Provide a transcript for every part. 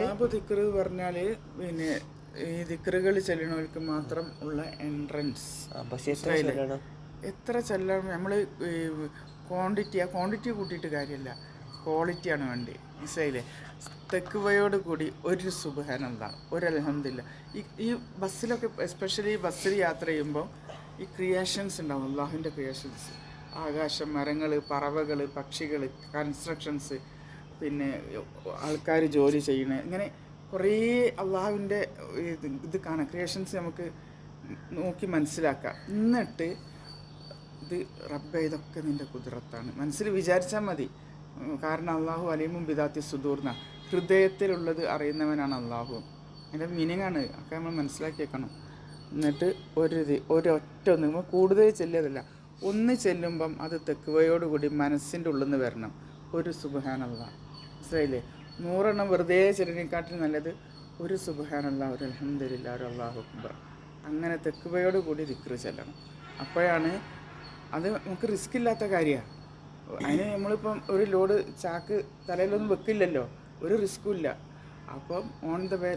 ബാബു ദിക്റ് പറഞ്ഞാൽ പിന്നെ ഈ ദിക്റുകൾ ചെല്ലണവർക്ക് മാത്രം ഉള്ള എൻട്രൻസ് എത്ര ചൊല്ലണം? നമ്മൾ ക്വാണ്ടിറ്റി ആ ക്വാണ്ടിറ്റി കൂട്ടിയിട്ട് കാര്യമില്ല ക്വാളിറ്റിയാണ് വേണ്ടി. മനസ്സിലായില്ലേ? തെക്കുവയോട് കൂടി ഒരു സുബഹാനന്ദ ഒരു അലഹമില്ല ഈ ഈ ബസ്സിലൊക്കെ എസ്പെഷ്യലി ബസ്സിൽ യാത്ര ചെയ്യുമ്പോൾ ഈ ക്രിയേഷൻസ് ഉണ്ടാവും. അള്ളാഹുവിന്റെ ക്രിയേഷൻസ് ആകാശം മരങ്ങൾ പറവകൾ പക്ഷികൾ കൺസ്ട്രക്ഷൻസ് പിന്നെ ആൾക്കാർ ജോലി ചെയ്യണ. ഇങ്ങനെ കുറേ അള്ളാഹുവിന്റെ ഇത് കാണാം. ക്രിയേഷൻസ് നമുക്ക് നോക്കി മനസ്സിലാക്കാം. എന്നിട്ട് ഇത് റബ്ബ ഇതൊക്കെ നിന്റെ കുതിരത്താണ്. മനസ്സിൽ വിചാരിച്ചാൽ മതി. കാരണം അള്ളാഹു അലീമും ബിദാത്തി സുദൂർന്ന. ഹൃദയത്തിലുള്ളത് അറിയുന്നവനാണ് അള്ളാഹു. അതിന്റെ മീനിങ് ആണ്. ഒക്കെ നമ്മൾ മനസ്സിലാക്കിയേക്കണം. എന്നിട്ട് ഒരു ഒരൊറ്റ ഒന്ന്. നമ്മൾ കൂടുതൽ ചെല്ലിയതല്ല. ഒന്ന് ചെല്ലുമ്പം അത് തെക്കുവയോടുകൂടി മനസ്സിന്റെ ഉള്ളിൽ നിന്ന് വരണം. ഒരു സുബഹാനല്ല. മനസ്സിലായില്ലേ? നൂറെണ്ണം വെറുതെ ചെല്ലിനെക്കാട്ടിൽ നല്ലത് ഒരു സുബഹാനല്ല ഒരു അലഹമില്ല ഒരു അള്ളാഹു അക്ബർ. അങ്ങനെ തെക്കുവയോട് കൂടി ദിക്റ് ചെല്ലണം. അപ്പോഴാണ് അത് നമുക്ക് റിസ്ക് ഇല്ലാത്ത കാര്യമാണ് അതിന് നമ്മളിപ്പം ഒരു ലോഡ് ചാക്ക് തലയിലൊന്നും വെക്കില്ലല്ലോ. ഒരു റിസ്ക്കും ഇല്ല. അപ്പം ഓൺ ദ വേ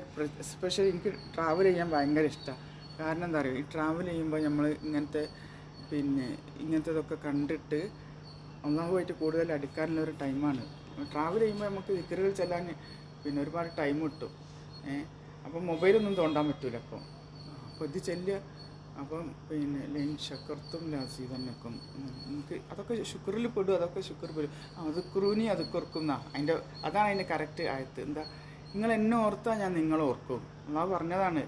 എസ്പെഷ്യലി എനിക്ക് ട്രാവൽ ചെയ്യാൻ ഭയങ്കര ഇഷ്ടമാണ് കാരണം എന്താ പറയുക ഈ ട്രാവൽ ചെയ്യുമ്പോൾ നമ്മൾ ഇങ്ങനത്തെ പിന്നെ ഇങ്ങനത്തതൊക്കെ കണ്ടിട്ട് ഒന്നാമതായിട്ട് കൂടുതൽ അടുക്കാനുള്ള ഒരു ടൈമാണ്. ട്രാവൽ ചെയ്യുമ്പോൾ നമുക്ക് ദിക്കറുകൾ ചെല്ലാൻ പിന്നെ ഒരുപാട് ടൈം കിട്ടും. അപ്പം മൊബൈലൊന്നും തോണ്ടാൻ പറ്റൂല അപ്പം അപ്പോൾ ഇത് ചെല്ലുക. അപ്പം പിന്നെ ലൈൻ ഷക്കർത്തും ലാസീതന്നൊക്കും നമുക്ക് അതൊക്കെ ശുക്രിൽ പെടും അതൊക്കെ ശുക്ർ പെടും. അത് ക്രൂനി അത് കുറക്കുന്ന അതിന്റെ അതാണ് അതിന്റെ കറക്റ്റ് ആയത്ത്. എന്താ? നിങ്ങൾ എന്നെ ഓർത്താൽ ഞാൻ നിങ്ങളെ ഓർക്കും. അള്ളാഹ് പറഞ്ഞതാണ്.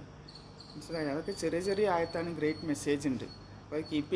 മനസ്സിലായി? അതൊക്കെ ചെറിയ ചെറിയ ആയത്താണ്. ഗ്രേറ്റ് മെസ്സേജ് ഉണ്ട്. അപ്പോൾ അത് കീപ്പ്